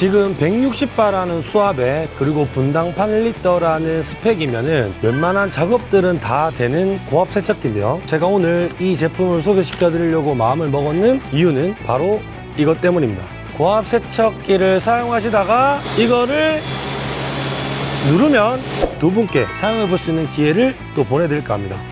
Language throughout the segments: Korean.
지금 160바라는 수압에 그리고 분당 8리터라는 스펙이면은 웬만한 작업들은 다 되는 고압 세척기인데요. 제가 오늘 이 제품을 소개시켜 드리려고 마음을 먹었는 이유는 바로 이것 때문입니다. 고압 세척기를 사용하시다가 이거를 누르면 두 분께 사용해 볼 수 있는 기회를 또 보내드릴까 합니다.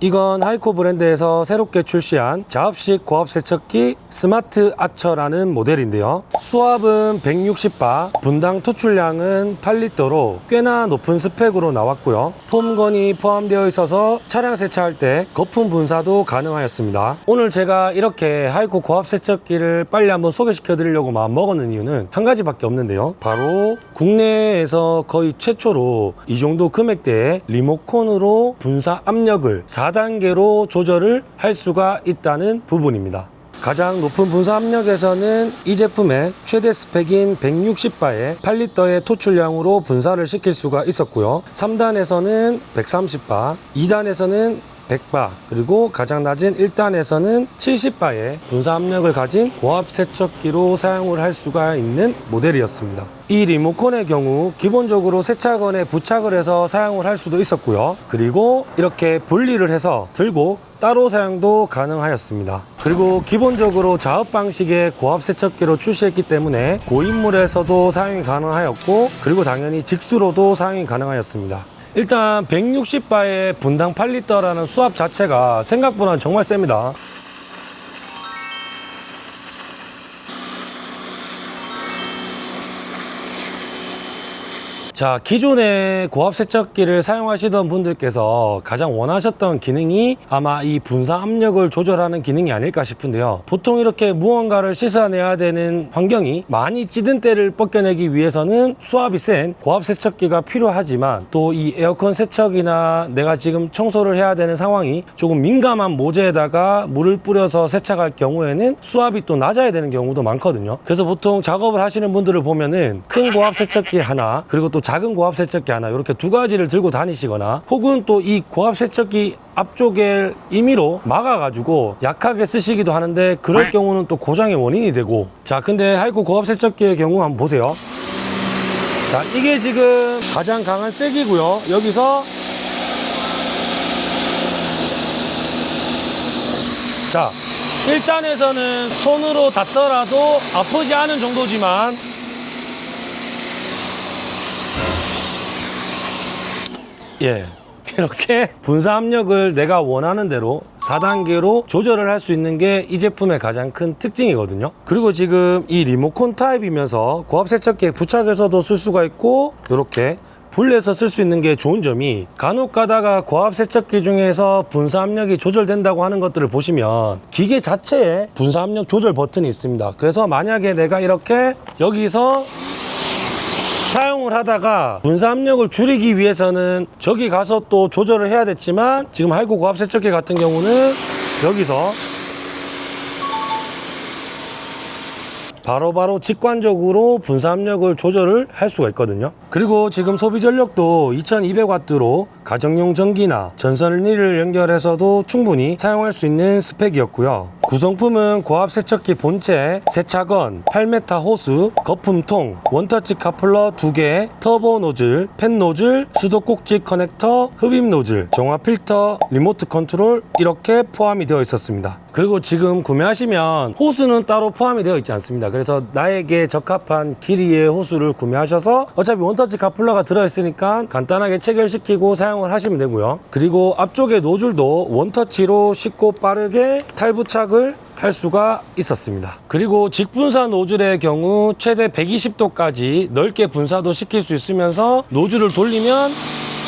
이건 하이코 브랜드에서 새롭게 출시한 자업식 고압 세척기 스마트 아처라는 모델인데요. 수압은 160바, 분당 토출량은 8리터로 꽤나 높은 스펙으로 나왔고요. 폼건이 포함되어 있어서 차량 세차할 때 거품 분사도 가능하였습니다. 오늘 제가 이렇게 하이코 고압 세척기를 빨리 한번 소개시켜 드리려고 마음 먹었는 이유는 한 가지밖에 없는데요. 바로 국내에서 거의 최초로 이 정도 금액대의 리모컨으로 분사 압력을 4 단계로 조절을 할 수가 있다는 부분입니다. 가장 높은 분사 압력에서는 이 제품의 최대 스펙인 160바의 8리터의 토출량으로 분사를 시킬 수가 있었고요. 3단에서는 130바, 2단에서는 100바, 그리고 가장 낮은 1단에서는 70바의 분사 압력을 가진 고압 세척기로 사용을 할 수가 있는 모델이었습니다. 이 리모컨의 경우 기본적으로 세차건에 부착을 해서 사용을 할 수도 있었고요. 그리고 이렇게 분리를 해서 들고 따로 사용도 가능하였습니다. 그리고 기본적으로 자업 방식의 고압 세척기로 출시했기 때문에 고인물에서도 사용이 가능하였고 그리고 당연히 직수로도 사용이 가능하였습니다. 일단 160바의 분당 8리터라는 수압 자체가 생각보다 정말 셉니다. 자, 기존의 고압 세척기를 사용하시던 분들께서 가장 원하셨던 기능이 아마 이 분사 압력을 조절하는 기능이 아닐까 싶은데요. 보통 이렇게 무언가를 씻어내야 되는 환경이 많이 찌든 때를 벗겨내기 위해서는 수압이 센 고압 세척기가 필요하지만 또 이 에어컨 세척이나 내가 지금 청소를 해야 되는 상황이 조금 민감한 모재에다가 물을 뿌려서 세척할 경우에는 수압이 또 낮아야 되는 경우도 많거든요. 그래서 보통 작업을 하시는 분들을 보면은 큰 고압 세척기 하나 그리고 또 작은 고압 세척기 하나 이렇게 두 가지를 들고 다니시거나 혹은 또 이 고압 세척기 앞쪽에 임의로 막아가지고 약하게 쓰시기도 하는데 그럴 경우는 또 고장의 원인이 되고. 자 근데 하이코 고압 세척기의 경우 한번 보세요. 자 이게 지금 가장 강한 세기고요. 여기서 자 1단에서는 손으로 닿더라도 아프지 않은 정도지만 예. 이렇게 분사 압력을 내가 원하는 대로 4단계로 조절을 할 수 있는 게 이 제품의 가장 큰 특징이거든요. 그리고 지금 이 리모컨 타입이면서 고압 세척기에 부착해서도 쓸 수가 있고 이렇게 분리해서 쓸 수 있는 게 좋은 점이 간혹 가다가 고압 세척기 중에서 분사 압력이 조절된다고 하는 것들을 보시면 기계 자체에 분사 압력 조절 버튼이 있습니다. 그래서 만약에 내가 이렇게 여기서 사용을 하다가 분사 압력을 줄이기 위해서는 저기 가서 또 조절을 해야 됐지만 지금 하이코 고압 세척기 같은 경우는 여기서 바로 바로 직관적으로 분사 압력을 조절을 할 수가 있거든요. 그리고 지금 소비 전력도 2200W로 가정용 전기나 전선리를 연결해서도 충분히 사용할 수 있는 스펙이었고요. 구성품은 고압 세척기 본체, 세차건, 8m 호수, 거품통, 원터치 카플러 2개, 터보 노즐, 팬 노즐, 수도꼭지 커넥터, 흡입 노즐, 정화 필터, 리모트 컨트롤 이렇게 포함이 되어 있었습니다. 그리고 지금 구매하시면 호수는 따로 포함이 되어 있지 않습니다. 그래서 나에게 적합한 길이의 호수를 구매하셔서 어차피 원터치 카플러가 들어있으니까 간단하게 체결시키고 사용 을 하시면 되고요. 그리고 앞쪽에 노즐도 원터치로 쉽고 빠르게 탈부착을 할 수가 있었습니다. 그리고 직분사 노즐의 경우 최대 120도까지 넓게 분사도 시킬 수 있으면서 노즐을 돌리면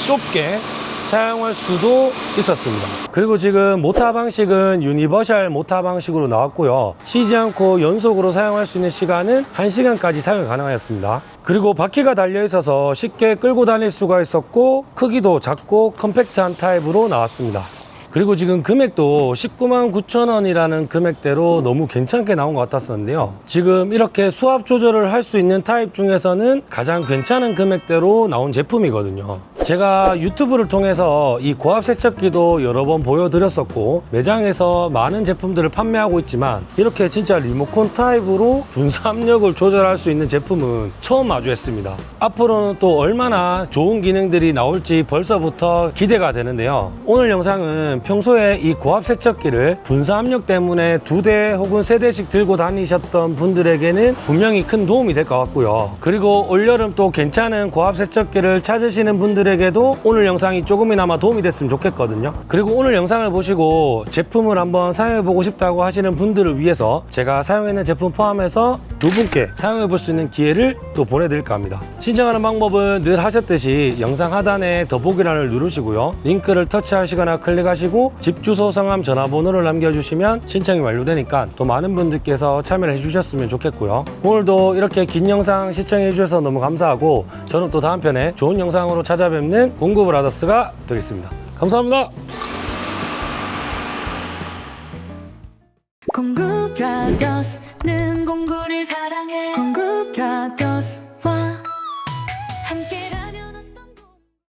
좁게 사용할 수도 있었습니다. 그리고 지금 모타 방식은 유니버셜 모타 방식으로 나왔고요. 쉬지 않고 연속으로 사용할 수 있는 시간은 1시간까지 사용이 가능하였습니다. 그리고 바퀴가 달려 있어서 쉽게 끌고 다닐 수가 있었고 크기도 작고 컴팩트한 타입으로 나왔습니다. 그리고 지금 금액도 19만 9천 원이라는 금액대로 너무 괜찮게 나온 것 같았었는데요. 지금 이렇게 수압 조절을 할 수 있는 타입 중에서는 가장 괜찮은 금액대로 나온 제품이거든요. 제가 유튜브를 통해서 이 고압 세척기도 여러 번 보여드렸었고 매장에서 많은 제품들을 판매하고 있지만 이렇게 진짜 리모컨 타입으로 분사 압력을 조절할 수 있는 제품은 처음 마주했습니다. 앞으로는 또 얼마나 좋은 기능들이 나올지 벌써부터 기대가 되는데요. 오늘 영상은 평소에 이 고압 세척기를 분사 압력 때문에 두 대 혹은 세 대씩 들고 다니셨던 분들에게는 분명히 큰 도움이 될 것 같고요. 그리고 올여름 또 괜찮은 고압 세척기를 찾으시는 분들에게 도 오늘 영상이 조금이나마 도움이 됐으면 좋겠거든요. 그리고 오늘 영상을 보시고 제품을 한번 사용해 보고 싶다고 하시는 분들을 위해서 제가 사용했는 제품 포함해서 두 분께 사용해 볼 수 있는 기회를 또 보내드릴까 합니다. 신청하는 방법은 늘 하셨듯이 영상 하단에 더보기란을 누르시고요. 링크를 터치하시거나 클릭하시고 집 주소, 성함, 전화번호를 남겨주시면 신청이 완료되니까 또 많은 분들께서 참여를 해주셨으면 좋겠고요. 오늘도 이렇게 긴 영상 시청해 주셔서 너무 감사하고 저는 또 다음 편에 좋은 영상으로 찾아뵙는 공구브라더스가 되겠습니다. 감사합니다. 공구 브라더스는 공구를 사랑해 공구 브라더스